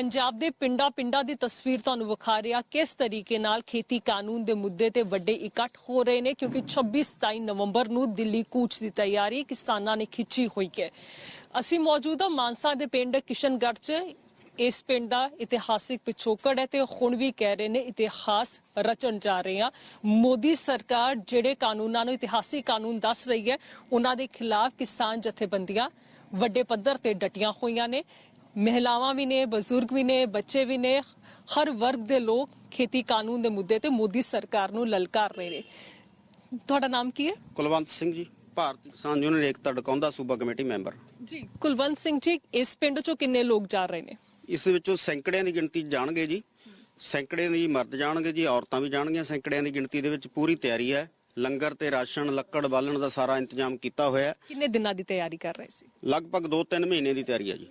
ਪੰਜਾਬ ਦੇ ਪਿੰਡਾਂ-ਪਿੰਡਾਂ ਦੀ ਤਸਵੀਰ ਤੁਹਾਨੂੰ ਵਿਖਾ ਰਿਹਾ ਕਿਸ ਤਰੀਕੇ ਨਾਲ ਖੇਤੀ ਕਾਨੂੰਨ ਦੇ ਮੁੱਦੇ ਤੇ ਵੱਡੇ ਇਕੱਠ ਹੋ ਰਹੇ ਨੇ? ਕਿਉਂਕਿ 26-27 ਨਵੰਬਰ ਨੂੰ ਦਿੱਲੀ ਕੂਚ ਦੀ ਤਿਆਰੀ ਕਿਸਾਨਾਂ ਨੇ ਖਿੱਚੀ ਹੋਈ ਹੈ। ਅਸੀਂ ਮੌਜੂਦ ਹਾਂ ਮਾਨਸਾ ਦੇ ਪਿੰਡ ਕਿਸ਼ਨਗੜ੍ਹ 'ਚ। ਇਸ ਪਿੰਡ ਦਾ ਇਤਿਹਾਸਿਕ ਪਿਛੋਕੜ ਹੈ ਤੇ ਹੁਣ ਵੀ ਕਹਿ ਰਹੇ ਨੇ ਇਤਿਹਾਸ ਰਚਣ ਜਾ ਰਹੇ ਆ ਮੋਦੀ ਸਰਕਾਰ ਜਿਹੜੇ ਕਾਨੂੰਨਾਂ ਨੂੰ ਇਤਿਹਾਸਿਕ ਕਾਨੂੰਨ ਦੱਸ ਰਹੀ ਹੈ, ਉਹਨਾਂ ਦੇ ਖਿਲਾਫ ਕਿਸਾਨ ਜਥੇਬੰਦੀਆਂ ਵੱਡੇ ਪੱਧਰ ਤੇ ਡਟੀਆਂ ਹੋਈਆਂ ਨੇ। ਮਹਿਲਾਵਾਂ ਵੀ ਨੇ ਬਜ਼ੁਰਗ ਵੀ ਨੇ ਬੱਚੇ ਵੀ ਨੇ ਹਰ ਵਰਗ ਦੇ ਲੋਕ ਖੇਤੀ ਕਾਨੂੰਨ ਦੇ ਮੁੱਦੇ ਤੇ ਮੋਦੀ ਸਰਕਾਰ ਨੂੰ ਲਲਕਾਰ ਰਹੇ ਨੇ। ਤੁਹਾਡਾ ਨਾਮ ਕੀ ਹੈ? ਕੁਲਵੰਤ ਸਿੰਘ ਜੀ ਭਾਰਤੀ ਕਿਸਾਨ ਯੂਨੀਅਨ ਏਕਤਾ ਡਕਾਉਂਦਾ ਸੂਬਾ ਕਮੇਟੀ ਮੈਂਬਰ। ਜੀ ਕੁਲਵੰਤ ਸਿੰਘ ਜੀ ਇਸ ਪਿੰਡ ਚੋਂ ਕਿੰਨੇ ਲੋਕ ਜਾ ਰਹੇ ਨੇ? ਇਸ ਵਿੱਚੋਂ ਸੈਂਕੜਿਆਂ ਦੀ ਗਿਣਤੀ ਜਾਣਗੇ ਜੀ। ਸੈਂਕੜਿਆਂ ਦੀ ਮਰਦ ਜਾਣਗੇ ਜੀ ਔਰਤਾਂ ਵੀ ਜਾਣਗੀਆਂ। ਸੈਂਕੜਿਆਂ ਦੀ ਗਿਣਤੀ ਦੇ ਵਿੱਚ ਪੂਰੀ ਤਿਆਰੀ ਹੈ। ਲੰਗਰ ਤੇ ਰਾਸ਼ਨ ਲੱਕੜ ਬਾਲਣ ਦਾ ਸਾਰਾ ਇੰਤਜ਼ਾਮ ਕੀਤਾ ਹੋਇਆ ਹੈ। ਕਿੰਨੇ ਦਿਨਾਂ ਦੀ ਤਿਆਰੀ ਕਰ ਰਹੇ ਸੀ? ਲਗਭਗ 2-3 ਮਹੀਨੇ ਦੀ ਤਿਆਰੀ ਹੈ ਜੀ।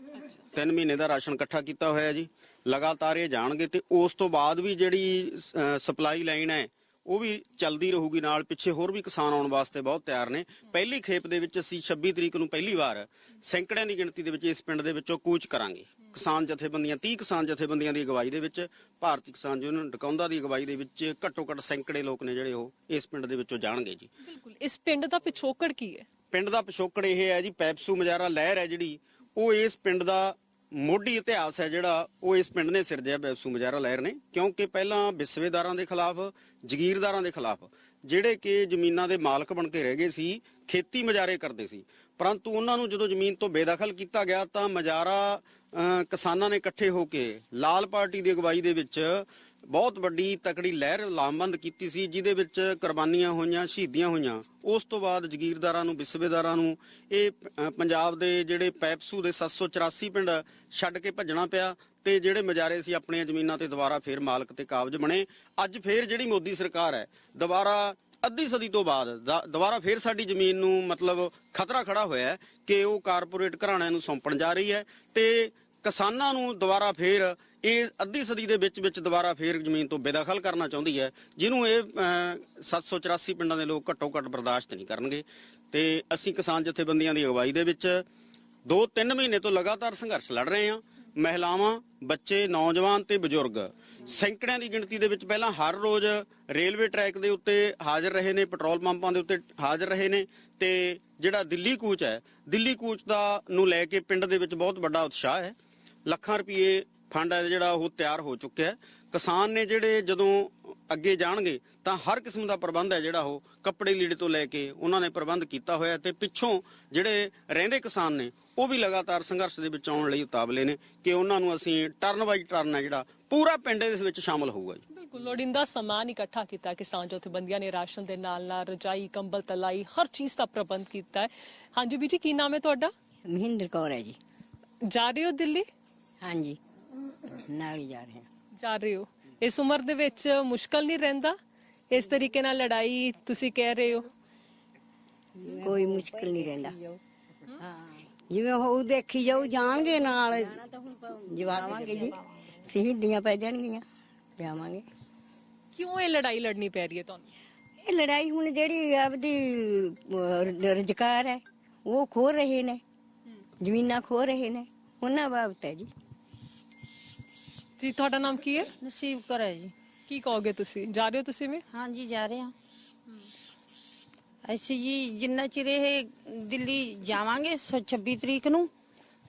3 ਮਹੀਨੇ ਦਾ ਰਾਸ਼ਨ ਇਕੱਠਾ ਕੀਤਾ ਹੋਇਆ ਜੀ ਲਗਾਤਾਰ ਇਹ ਜਾਣਗੇ ਤੇ ਉਸ ਤੋਂ ਬਾਅਦ ਵੀ ਜਿਹੜੀ ਸਪਲਾਈ ਲਾਈਨ ਹੈ ਉਹ ਵੀ ਚੱਲਦੀ ਰਹੂਗੀ ਨਾਲ ਪਿੱਛੇ ਹੋਰ ਵੀ ਕਿਸਾਨ ਆਉਣ ਵਾਸਤੇ ਬਹੁਤ ਤਿਆਰ ਨੇ। ਪਹਿਲੀ ਖੇਪ ਦੇ ਵਿੱਚ ਅਸੀਂ 26 ਤਰੀਕ ਨੂੰ ਪਹਿਲੀ ਵਾਰ ਸੈਂਕੜਿਆਂ ਦੀ ਗਿਣਤੀ ਦੇ ਵਿੱਚ ਇਸ ਪਿੰਡ ਦੇ ਵਿੱਚੋਂ ਕੂਚ ਕਰਾਂਗੇ। ਕਿਸਾਨ ਜਥੇਬੰਦੀਆਂ 30 ਕਿਸਾਨ ਜਥੇਬੰਦੀਆਂ ਦੀ ਅਗਵਾਈ ਦੇ ਵਿੱਚ ਭਾਰਤੀ ਕਿਸਾਨ ਯੂਨੀਅਨ ਡਕਾਉਂਦਾ ਦੀ ਅਗਵਾਈ ਦੇ ਵਿੱਚ ਘੱਟੋ ਘੱਟ ਸੈਂਕੜੇ ਲੋਕ ਨੇ ਜਿਹੜੇ ਉਹ ਇਸ ਪਿੰਡ ਦੇ ਵਿੱਚੋਂ ਜਾਣਗੇ ਜੀ। ਬਿਲਕੁਲ ਇਸ ਪਿੰਡ ਦਾ ਪਿਛੋਕੜ ਕੀ ਹੈ? ਪਿੰਡ ਦਾ ਪਿਛੋਕੜ ਇਹ ਹੈ ਜੀ ਪੈਪਸੂ ਮਜਾਰਾ ਲਹਿਰ ਹੈ ਜਿਹੜੀ ਉਹ ਇਸ ਪਿੰਡ ਦਾ ਮੋਢੀ ਇਤਿਹਾਸ ਹੈ ਜਿਹੜਾ ਉਹ ਇਸ ਪਿੰਡ ਨੇ ਸਿਰਜਿਆ ਪੈਪਸੂ ਮਜਾਰਾ ਲਹਿਰ ਨੇ ਕਿਉਂਕਿ ਪਹਿਲਾਂ ਵਿਸਵੇਦਾਰਾਂ ਦੇ ਖਿਲਾਫ ਜ਼ਗੀਰਦਾਰਾਂ ਦੇ ਖਿਲਾਫ ਜਿਹੜੇ ਕਿ ਜ਼ਮੀਨਾਂ ਦੇ ਮਾਲਕ ਬਣ ਕੇ ਰਹਿ ਗਏ ਸੀ ਖੇਤੀ ਮਜਾਰੇ ਕਰਦੇ ਸੀ। ਪਰੰਤੂ ਉਹਨਾਂ ਨੂੰ ਜਦੋਂ ਜ਼ਮੀਨ ਤੋਂ ਬੇਦਖਲ ਕੀਤਾ ਗਿਆ ਤਾਂ ਮਜਾਰਾ ਅਹ, ਕਿਸਾਨਾਂ ਨੇ ਇਕੱਠੇ ਹੋ ਕੇ ਲਾਲ ਪਾਰਟੀ ਦੀ ਅਗਵਾਈ ਦੇ ਵਿੱਚ ਬਹੁਤ ਵੱਡੀ ਤਕੜੀ ਲਹਿਰ ਲਾਮਬੰਦ ਕੀਤੀ ਸੀ, ਜਿਹਦੇ ਵਿੱਚ ਕੁਰਬਾਨੀਆਂ ਹੋਈਆਂ, ਸ਼ਹੀਦੀਆਂ ਹੋਈਆਂ। ਉਸ ਤੋਂ ਬਾਅਦ ਜ਼ਗੀਰਦਾਰਾਂ ਨੂੰ ਵਿਸਵੇਦਾਰਾਂ ਨੂੰ ਇਹ ਪੰਜਾਬ ਦੇ ਜਿਹੜੇ ਪੈਪਸੂ ਦੇ 784 ਪਿੰਡ ਛੱਡ ਕੇ ਭੱਜਣਾ ਪਿਆ ਤੇ ਜਿਹੜੇ ਮਜਾਰੇ ਸੀ ਆਪਣੀਆਂ ਜ਼ਮੀਨਾਂ ਤੇ ਦੁਬਾਰਾ ਫੇਰ ਮਾਲਕ ਤੇ ਕਾਬਜ ਬਣੇ। ਅੱਜ ਫੇਰ ਜਿਹੜੀ ਮੋਦੀ ਸਰਕਾਰ ਹੈ, ਦੁਬਾਰਾ ਅੱਧੀ ਸਦੀ ਤੋਂ ਬਾਅਦ ਦ- ਦੁਬਾਰਾ ਫੇਰ ਸਾਡੀ ਜ਼ਮੀਨ ਨੂੰ ਮਤਲਬ ਖਤਰਾ ਖੜਾ ਹੋਇਆ ਕਿ ਉਹ ਕਾਰਪੋਰੇਟ ਘਰਾਣਿਆਂ ਨੂੰ ਸੌਂਪਣ ਜਾ ਰਹੀ ਹੈ ਤੇ ਕਿਸਾਨਾਂ ਨੂੰ ਦੁਬਾਰਾ ਫੇਰ ਇਹ ਅੱਧੀ ਸਦੀ ਦੇ ਵਿੱਚ ਵਿੱਚ ਦੁਬਾਰਾ ਫੇਰ ਜ਼ਮੀਨ ਤੋਂ ਬੇਦਖਲ ਕਰਨਾ ਚਾਹੁੰਦੀ ਹੈ ਜਿਹਨੂੰ ਇਹ ਅਹ, 784 ਪਿੰਡਾਂ ਦੇ ਲੋਕ ਘੱਟੋ ਘੱਟ ਬਰਦਾਸ਼ਤ ਨਹੀਂ ਕਰਨਗੇ। ਤੇ ਅਸੀਂ ਕਿਸਾਨ ਜਥੇਬੰਦੀਆਂ ਦੀ ਅਗਵਾਈ ਦੇ ਵਿੱਚ 2-3 ਮਹੀਨੇ ਤੋਂ ਲਗਾਤਾਰ ਸੰਘਰਸ਼ ਲੜ ਰਹੇ ਹਾਂ। ਮਹਿਲਾਵਾਂ ਬੱਚੇ ਨੌਜਵਾਨ ਤੇ ਬਜ਼ੁਰਗ ਸੈਂਕੜਿਆਂ ਦੀ ਗਿਣਤੀ ਦੇ ਵਿੱਚ ਪਹਿਲਾਂ ਹਰ ਰੋਜ਼ ਰੇਲਵੇ ਟਰੈਕ ਦੇ ਉੱਤੇ ਹਾਜ਼ਰ ਰਹੇ ਨੇ ਪੈਟਰੋਲ ਪੰਪਾਂ ਦੇ ਉੱਤੇ ਹਾਜ਼ਰ ਰਹੇ ਨੇ ਤੇ ਜਿਹੜਾ ਦਿੱਲੀ ਕੂਚ ਹੈ ਦਿੱਲੀ ਕੂਚ ਦਾ ਨੂੰ ਲੈ ਕੇ ਪਿੰਡ ਦੇ ਵਿੱਚ ਬਹੁਤ ਵੱਡਾ ਉਤਸ਼ਾਹ ਹੈ। ਲੱਖਾਂ ਰੁਪਏ ਫੰਡ ਹੈ ਜਿਹੜਾ ਉਹ ਤਿਆਰ ਹੋ ਚੁੱਕਿਆ ਹੈ। ਕਿਸਾਨ ਨੇ ਜਿਹੜੇ ਜਦੋਂ ਅੱਗੇ ਜਾਣਗੇ ਤਾਂ ਹਰ ਕਿਸਮ ਦਾ ਪ੍ਰਬੰਧ ਹੈ ਜਿਹੜਾ ਉਹ ਕੱਪੜੇ ਲੀੜੇ ਤੋਂ ਲੈ ਕੇ ਉਹਨਾਂ ਨੇ ਪ੍ਰਬੰਧ ਕੀਤਾ ਹੋਇਆ ਤੇ ਪਿੱਛੋਂ ਜਿਹੜੇ ਰਹਿੰਦੇ ਕਿਸਾਨ ਨੇ ਉਹ ਵੀ ਲਗਾਤਾਰ ਸੰਘਰਸ਼ ਦੇ ਵਿੱਚ ਆਉਣ ਲਈ ਉਤਾਵਲੇ ਨੇ ਕਿ ਉਹਨਾਂ ਨੂੰ ਅਸੀਂ ਟਰਨ ਬਾਈ ਟਰਨ ਹੈ ਜਿਹੜਾ ਪੂਰਾ ਪਿੰਡ ਇਸ ਵਿੱਚ ਸ਼ਾਮਲ ਹੋਊਗਾ ਜੀ। ਬਿਲਕੁਲ ਲੋੜਿੰਦਾ ਸਮਾਨ ਇਕੱਠਾ ਕੀਤਾ ਕਿਸਾਨ ਜਥੇਬੰਦੀਆਂ ਨੇ ਰਾਸ਼ਨ ਦੇ ਨਾਲ ਨਾਲ ਰਜਾਈ ਕੰਬਲ ਤਲਾਈ ਹਰ ਚੀਜ਼ ਦਾ ਪ੍ਰਬੰਧ ਕੀਤਾ ਹੈ। ਹਾਂਜੀ ਬੀਜੀ ਕੀ ਨਾਮ ਹੈ ਤੁਹਾਡਾ? ਮਹਿੰਦਰ ਕੌਰ ਹੈ ਜੀ। ਜਾ ਰਹੇ ਹੋ ਦਿੱਲੀ? ਹਾਂਜੀ। ਨਾਲ ਹੀ ਜਾ ਰਹੇ ਹਾਂ। ਜਾ ਰਹੇ ਹੋ। ਇਸ ਉਮਰ ਦੇ ਵਿੱਚ ਮੁਸ਼ਕਲ ਨਹੀਂ ਰਹਿੰਦਾ? ਇਸ ਤਰੀਕੇ ਨਾਲ ਲੜਾਈ ਤੁਸੀਂ ਕਹਿ ਰਹੇ ਹੋ? ਕੋਈ ਮੁਸ਼ਕਲ ਨਹੀਂ ਰਹਿੰਦਾ। ਜਿਵੇਂ ਉਹ ਦੇਖੀ ਜਾਊ ਜਾਣਗੇ ਨਾਲ। ਜਵਾਵਾਂਗੇ ਜੀ। ਸ਼ਹੀਦੀਆਂ ਪੈ ਜਾਣਗੀਆਂ। ਜਾਵਾਂਗੇ। ਕਿਉਂ ਇਹ ਲੜਾਈ ਲੜਨੀ ਪੈ ਰਹੀ ਹੈ ਤੁਹਾਨੂੰ? ਇਹ ਲੜਾਈ ਹੁਣ ਜਿਹੜੀ ਆਪਦੀ ਅਹ, ਰੁਜ਼ਗਾਰ ਹੈ ਉਹ ਖੋ ਰਹੇ ਨੇ। ਜ਼ਮੀਨਾਂ ਖੋ ਰਹੇ ਨੇ। ਉਹਨਾਂ ਬਾਬਤ ਹੈ ਜੀ। ਜੀ ਤੁਹਾਡਾ ਨਾਮ ਕੀ ਹੈ? ਨਸੀਬ ਕਰ ਹੈ ਜੀ। ਕੀ ਕਹੋਗੇ ਤੁਸੀਂ? ਜਾ ਰਹੇ ਹੋ ਤੁਸੀਂ ਵੀ? ਹਾਂਜੀ ਜਾ ਰਹੇ ਹਾਂ। ਅਸੀਂ ਜੀ ਜਿੰਨਾ ਚਿਰ ਇਹ ਦਿੱਲੀ ਜਾਵਾਂਗੇ ਸੌ 26 ਤਰੀਕ ਨੂੰ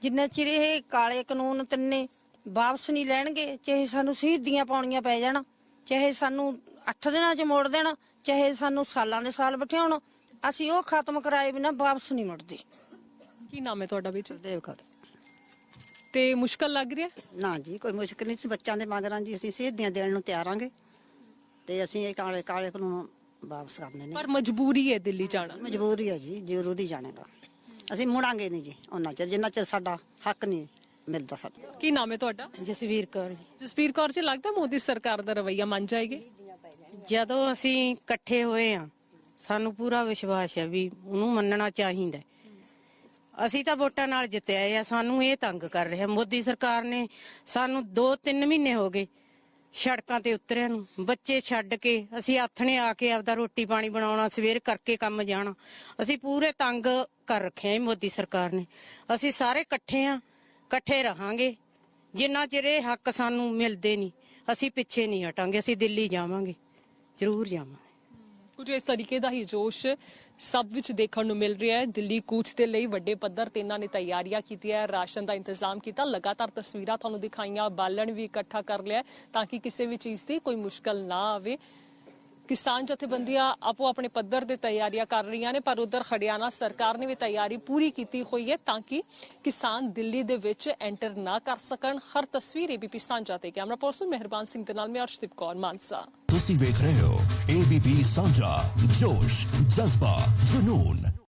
ਜਿੰਨਾ ਚਿਰ ਇਹ ਕਾਲੇ ਕਾਨੂੰਨ ਤਿੰਨੇ ਵਾਪਸ ਨਹੀਂ ਲੈਣਗੇ ਚਾਹੇ ਸਾਨੂੰ ਸ਼ਹੀਦੀਆਂ ਪਾਉਣੀਆਂ ਪੈ ਜਾਣ ਚਾਹੇ ਸਾਨੂੰ 8 ਦਿਨਾਂ 'ਚ ਮੋੜ ਦੇਣ ਚਾਹੇ ਸਾਨੂੰ ਸਾਲਾਂ ਦੇ ਸਾਲ ਬਿਠਾਉਣ ਅਸੀਂ ਉਹ ਖਤਮ ਕਰਾਏ ਬਿਨਾ ਵਾਪਸ ਨਹੀਂ ਮੁੜਦੇ। ਕੀ ਨਾਮ ਹੈ ਤੁਹਾਡਾ ਵੀ ਦੇਵ ਕਰ। ਤੇ ਮੁਸ਼ਕਲ ਲੱਗ ਰਿਹਾ? ਨਾ ਜੀ ਕੋਈ ਮੁਸ਼ਕਲ ਨਹੀਂ ਸੀ। ਬੱਚਿਆਂ ਦੇ ਮਗਰਾਂ ਜੀ ਅਸੀਂ ਸਿੱਧੀਆਂ ਦੇਣ ਨੂੰ ਤਿਆਰਾਂਗੇ ਤੇ ਅਸੀਂ ਇਹ ਕਾਲੇ ਕਾਲੇ ਨੂੰ ਵਾਪਸ ਕਰਨੇ ਨੇ। ਪਰ ਮਜਬੂਰੀ ਹੈ ਦਿੱਲੀ ਜਾਣਾ। ਮਜਬੂਰੀ ਹੈ ਜੀ ਜ਼ਰੂਰੀ ਜਾਣੇਗਾ। ਅਸੀਂ ਮੁੜਾਂਗੇ ਨਹੀਂ ਜੀ ਉਹਨਾਂ ਚਿਰ ਜਿੰਨਾ ਚਿਰ ਸਾਡਾ ਹੱਕ ਨਹੀਂ ਮਿਲਦਾ ਸਾਨੂੰ। ਕੀ ਨਾਮ ਹੈ ਤੁਹਾਡਾ? ਜਸਵੀਰ ਕੌਰ ਜੀ। ਜਸਪੀਰ ਕੌਰ ਜੀ ਲੱਗਦਾ ਮੋਦੀ ਸਰਕਾਰ ਦਾ ਰਵਈਆ ਮੰਨ ਜਾਏਗੀ? ਜਦੋਂ ਅਸੀਂ ਇਕੱਠੇ ਹੋਏ ਆ ਸਾਨੂੰ ਪੂਰਾ ਵਿਸ਼ਵਾਸ ਹੈ ਵੀ ਉਹਨੂੰ ਮੰਨਣਾ ਚਾਹੀਦਾ। ਅਸੀਂ ਤਾਂ ਵੋਟਾਂ ਨਾਲ ਜਿੱਤਿਆ ਆ, ਸਾਨੂੰ ਇਹ ਤੰਗ ਕਰ ਰਿਹਾ। ਮੋਦੀ ਸਰਕਾਰ ਨੇ ਸਾਨੂੰ 2-3 ਮਹੀਨੇ ਹੋ ਗਏ ਸੜਕਾਂ ਤੇ ਉਤਰਿਆ ਨੂੰ। ਬੱਚੇ ਛੱਡ ਕੇ, ਅਸੀਂ ਆਥਣੇ ਆ ਕੇ ਆਪਦਾ ਰੋਟੀ ਪਾਣੀ ਬਣਾਉਣਾ, ਸਵੇਰ ਕਰਕੇ ਕੰਮ ਜਾਣਾ। ਅਸੀਂ ਪੂਰੇ ਤੰਗ ਕਰ ਰੱਖਿਆ ਮੋਦੀ ਸਰਕਾਰ ਨੇ। ਅਸੀਂ ਸਾਰੇ ਇਕੱਠੇ ਆ, ਇਕੱਠੇ ਰਹਾਂਗੇ। ਜਿੰਨਾ ਚਿਰ ਇਹ ਹੱਕ ਸਾਨੂੰ ਮਿਲਦੇ ਨਹੀਂ, ਅਸੀਂ ਪਿੱਛੇ ਨਹੀਂ ਹਟਾਂਗੇ, ਅਸੀਂ ਦਿੱਲੀ ਜਾਵਾਂਗੇ, ਜ਼ਰੂਰ ਜਾਵਾਂਗੇ। ਕੁਝ ਇਸ ਤਰੀਕੇ ਦਾ ਹੀ ਜੋਸ਼ ਸਭ ਵਿੱਚ ਦੇਖਣ ਨੂੰ ਮਿਲ ਰਿਹਾ ਹੈ। ਦਿੱਲੀ ਕੂਚ ਦੇ ਲਈ ਵੱਡੇ ਪੱਧਰ ਤੇ ਇਹਨਾਂ ਨੇ ਤਿਆਰੀਆਂ ਕੀਤੀਆਂ ਰਾਸ਼ਨ ਦਾ ਇੰਤਜ਼ਾਮ ਕੀਤਾ। ਲਗਾਤਾਰ ਤਸਵੀਰਾਂ ਤੁਹਾਨੂੰ ਦਿਖਾਈਆਂ। ਬਾਲਣ ਵੀ ਇਕੱਠਾ ਕਰ ਲਿਆ ਤਾਂ ਕਿ ਕਿਸੇ ਵੀ ਚੀਜ਼ ਦੀ ਕੋਈ ਮੁਸ਼ਕਲ ਨਾ ਆਵੇ। ਕਿਸਾਨ ਜਥੇਬੰਦੀਆਂ ਆਪੋ ਆਪਣੇ ਪੱਧਰ ਦੇ ਤਿਆਰੀਆਂ ਕਰ ਰਹੀਆਂ ਨੇ, ਪਰ ਉਧਰ ਹਰਿਆਣਾ ਸਰਕਾਰ ਨੇ ਵੀ ਤਿਆਰੀ ਪੂਰੀ ਕੀਤੀ ਹੋਈ ਹੈ ਤਾਂ ਕਿ ਕਿਸਾਨ ਦਿੱਲੀ ਦੇ ਵਿੱਚ ਐਂਟਰ ਨਾ ਕਰ ਸਕਣ। ਹਰ ਤਸਵੀਰ ਏਬੀਪੀ ਸਾਂਝਾ ਤੇ ਕੈਮਰਾ ਪਰਸਨ ਮਿਹਰਬਾਨ ਸਿੰਘ ਦੇ ਨਾਲ, ਮੈਂ ਅਰਸ਼ਦੀਪ ਕੌਰ ਮਾਨਸਾ। ਤੁਸੀਂ ਵੇਖ ਰਹੇ ਹੋ ABP ਸਾਂਝਾ, ਜੋਸ਼, ਜਜ਼ਬਾ, ਜਨੂਨ।